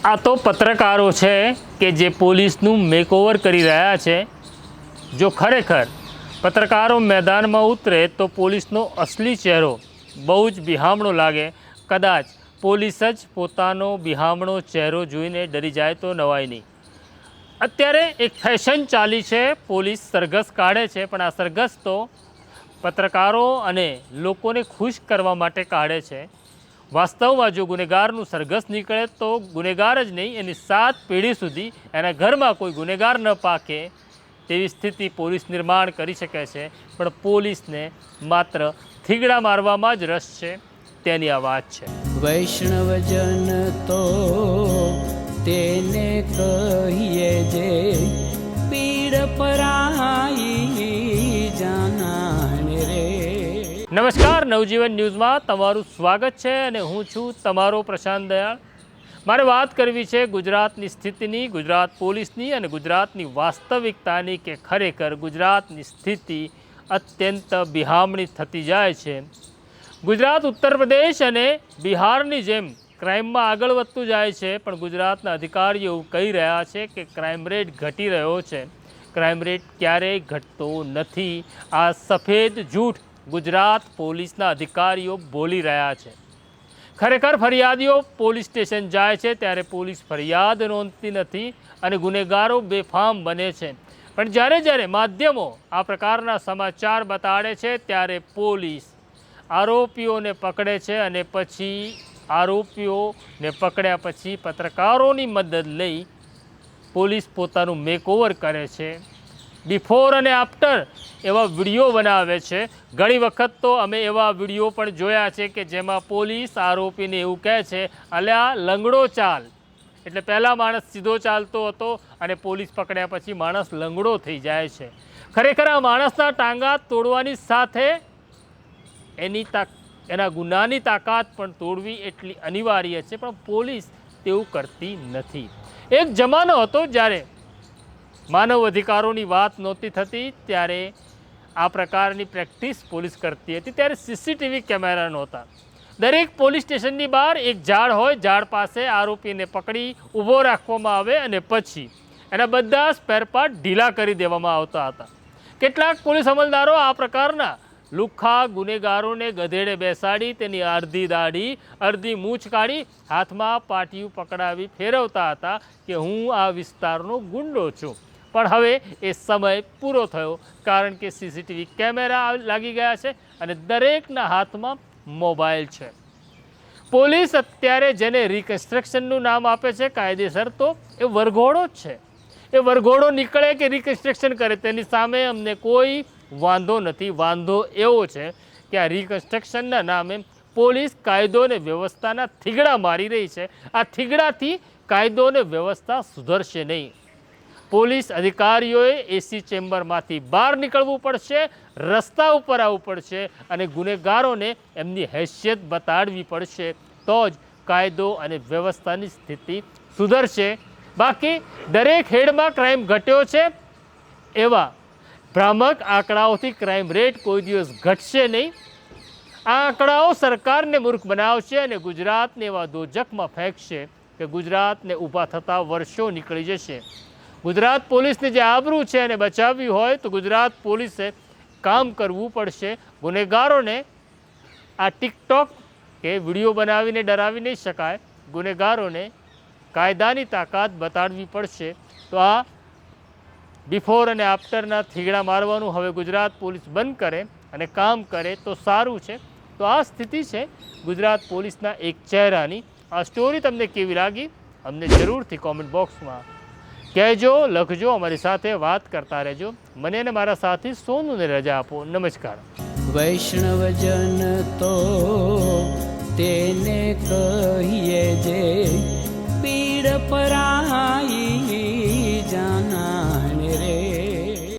આ તો પત્રકારો છે કે જે પોલીસનું મેકઓવર કરી રહ્યા છે. જો ખરેખર પત્રકારો મેદાનમાં ઉતરે તો પોલીસનો અસલી ચહેરો બહુ જ બિહામણો લાગે. કદાચ પોલીસ જ પોતાનો બિહામણો ચહેરો જોઈને ડરી જાય તો નવાય નહીં. અત્યારે એક ફેશન ચાલી છે, પોલીસ સરઘસ કાઢે છે, પણ આ સરઘસ તો પત્રકારો અને લોકોને ખુશ કરવા માટે કાઢે છે. વાસ્તવમાં જો ગુનેગારનું સરઘસ નીકળે તો ગુનેગાર જ નહીં, એની સાત પેઢી સુધી એના ઘરમાં કોઈ ગુનેગાર ન પાકે તેવી સ્થિતિ પોલીસ નિર્માણ કરી શકે છે. પણ પોલીસને માત્ર થીગડા મારવામાં જ રસ છે, તેની આ વાત છે. વૈષ્ણવજન તો તેને કહીએ જે પીડ પરાઈ નમસ્કાર, નવજીવન ન્યૂઝમાં તમારું સ્વાગત છે અને હું છું તમારો પ્રશાંત દયાળ મારે વાત કરવી છે ગુજરાતની સ્થિતિની, ગુજરાત પોલીસની અને ગુજરાતની વાસ્તવિકતાની કે ખરેખર ગુજરાતની સ્થિતિ અત્યંત બિહામણી થતી જાય છે. ગુજરાત ઉત્તર પ્રદેશ અને બિહારની જેમ ક્રાઇમમાં આગળ વધતું જાય છે, પણ ગુજરાતના અધિકારીઓ કહી રહ્યા છે કે ક્રાઇમ રેટ ઘટી રહ્યો છે. ક્રાઇમ રેટ ક્યારેય ઘટતો નથી. આ સફેદ જૂઠ ગુજરાત પોલીસના અધિકારીઓ બોલી રહ્યા છે. ખરેખર ફરિયાદીઓ પોલીસ સ્ટેશન જાય છે ત્યારે પોલીસ ફરિયાદ નોંધતી નથી અને ગુનેગારો બેફામ બને છે. પણ જ્યારે જ્યારે માધ્યમો આ પ્રકારના સમાચાર બતાડે છે ત્યારે પોલીસ આરોપીઓને પકડે છે અને પછી આરોપીઓને પકડ્યા પછી પત્રકારોની મદદ લઈ પોલીસ પોતાનું મેકઓવર કરે છે. બિફોર અને આફ્ટર એવા વીડિયો બનાવે છે. ઘણી વખત તો અમે એવા વીડિયો પણ જોયા છે કે જેમાં પોલીસ આરોપીને એવું કહે છે, અલ્યા લંગડો ચાલ. એટલે પહેલાં માણસ સીધો ચાલતો હતો અને પોલીસ પકડ્યા પછી માણસ લંગડો થઈ જાય છે. ખરેખર આ માણસના ટાંગા તોડવાની સાથે એની તાક, એના ગુનાની તાકાત પણ તોડવી એટલી અનિવાર્ય છે, પણ પોલીસ તેવું કરતી નથી. એક જમાનો હતો જ્યારે માનવ અધિકારોની વાત નહોતી થતી ત્યારે આ પ્રકારની પ્રેક્ટિસ પોલીસ કરતી હતી. ત્યારે સીસીટીવી કેમેરા નહોતા. દરેક પોલીસ સ્ટેશનની બહાર એક ઝાડ હોય, ઝાડ પાસે આરોપીને પકડી ઊભો રાખવામાં આવે અને પછી એના બધા સ્પેરપાર્ટ ઢીલા કરી દેવામાં આવતા હતા. કેટલાક પોલીસ અમલદારો આ પ્રકારના લુખ્ખા ગુનેગારોને ગધેડે બેસાડી, તેની અડધી દાઢી, અડધી મૂછ કાઢી હાથમાં પાટિયું પકડાવી ફેરવતા હતા કે હું આ વિસ્તારનો ગુંડો છું. પણ હવે એ સમય પૂરો થયો કારણ કે સીસીટીવી કેમેરા લાગી ગયા છે અને દરેકના હાથમાં મોબાઈલ છે. પોલીસ અત્યારે જેને રિકન્સ્ટ્રક્શનનું નામ આપે છે કાયદેસર તો એ વરઘોડો જ છે. એ વરઘોડો નીકળે કે રિકન્સ્ટ્રક્શન કરે તેની સામે અમને કોઈ વાંધો નથી. વાંધો એવો છે કે આ રિકન્સ્ટ્રક્શનના નામે પોલીસ કાયદો અને વ્યવસ્થાના થીગડા મારી રહી છે. આ થીગડાથી કાયદો અને વ્યવસ્થા સુધરશે નહીં. પોલીસ અધિકારીઓએ એસી ચેમ્બરમાંથી બહાર નીકળવું પડશે, રસ્તા ઉપર આવવું પડશે અને ગુનેગારોને એમની હેસિયત બતાડવી પડશે. તો જ કાયદો અને વ્યવસ્થાની સ્થિતિ સુધરશે. બાકી દરેક હેડમાં ક્રાઇમ ઘટ્યો છે. એવા ભ્રામક આંકડાઓથી ક્રાઇમ રેટ કોઈ દિવસ ઘટશે નહીં. આ આંકડાઓ સરકારને મૂર્ખ બનાવશે અને ગુજરાતને એવા દોજકમાં ફેંકશે કે ગુજરાતને ઊભા થતા વર્ષો નીકળી જશે. ગુજરાત પોલીસની જે આબરૂ છે એને બચાવવી હોય તો ગુજરાત પોલીસે કામ કરવું પડશે. ગુનેગારોને આ ટિકટોક કે વીડિયો બનાવીને ડરાવી નહીં શકાય. ગુનેગારોને કાયદાની તાકાત બતાડવી પડશે. તો આ બિફોર અને આફ્ટરના થીગડા મારવાનું હવે ગુજરાત પોલીસ બંધ કરે અને કામ કરે તો સારું છે. તો આ સ્થિતિ છે ગુજરાત પોલીસના એક ચહેરાની. આ સ્ટોરી તમને કેવી લાગી? અમને જરૂરથી કોમેન્ટ બોક્સમાં કહેજો, લખજો, અમારી સાથે વાત કરતા રહેજો. મને અને મારા સાથી સોનુને રજા આપો. નમસ્કાર. વૈષ્ણવજન તો તેને કહીએ જે પીડ પરાઈ